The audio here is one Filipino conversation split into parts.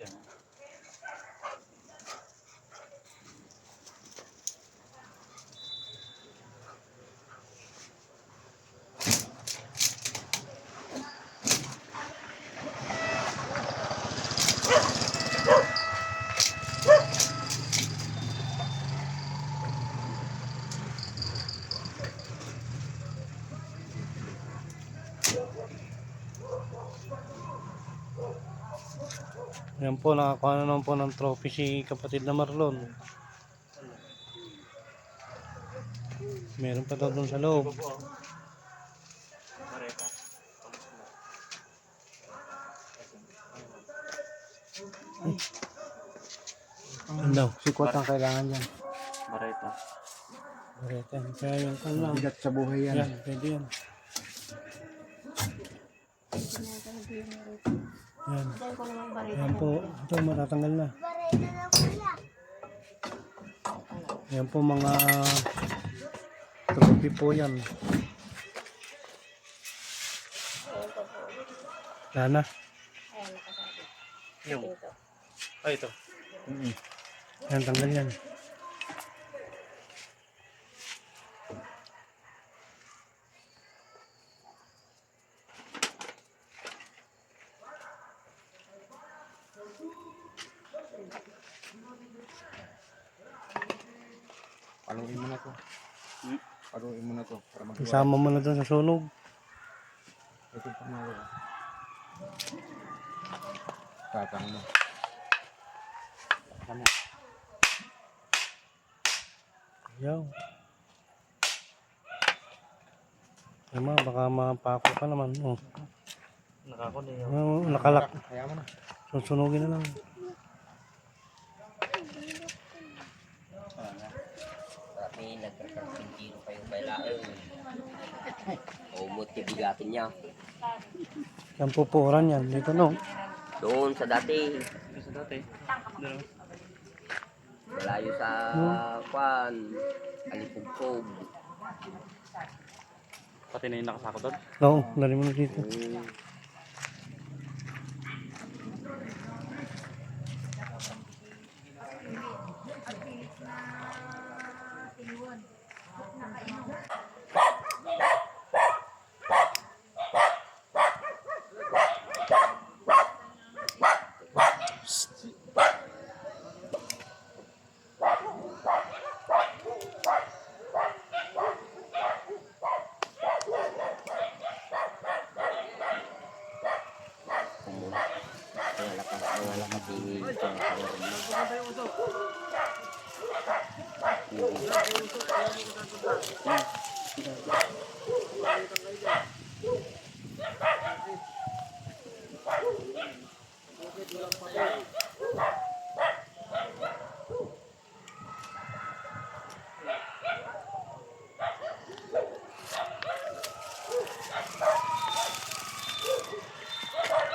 Yan. Yan po, nakakuha na naman po ng trophy si kapatid na Marlon. Meron pa daw dun sa loob. Mareta. Ano daw? Sikwat ang kailangan dyan. Mareta. Bareta. Kaya yung kan lang. Bigat sa buhay yan. Yan, pwede yan. Yan. Dahil ko barita. Yan po. Ito, matatanggal na. Yan po mga trophy po yan. Wala na. Yung. Ito. Ay, ito. Mm-mm. Yan, tanggal yan. Paluin mo na to. Hmm? Paluin mo na to. Para magawa. Isama mo na doon sa sunog. Ito pa na wala. Tatang mo. Ano? Yaw. Tama, baka mapako ka naman. Oh. Nakakuli Oh, nakalak. Kaya mo na. Susunugin na lang. Tapi nagkakaroon tiro kayo kay Laeng. Umot yung bigatin niya. Yan pupuran yan. Dito no. Doon sa dati. Sa dati. Doon. Malayo sa kwan. Alipugpog. Pati na yung nakasako doon. Oo, dali mo na dito. Hmm.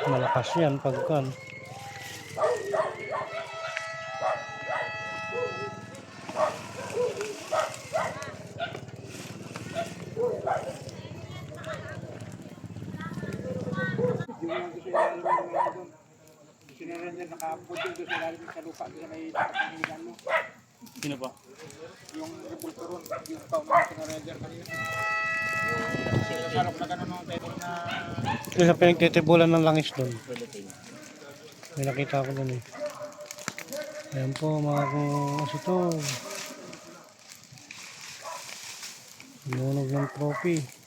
Malakas yan pagkan. Yung gusto nila yung mga doon. Gusto nila dyan nakapudyo doon sa ilalim sa lupa doon may takapangiligan mo. Sino pa? Yung repulso ron. Yung pao na kinaranger kanina. Yung salok na ganun ng table na Ito sa pinagtitibulan ng langis doon. May nakita ko doon eh. Ayan po mga kung ito. Lunog ng trophy.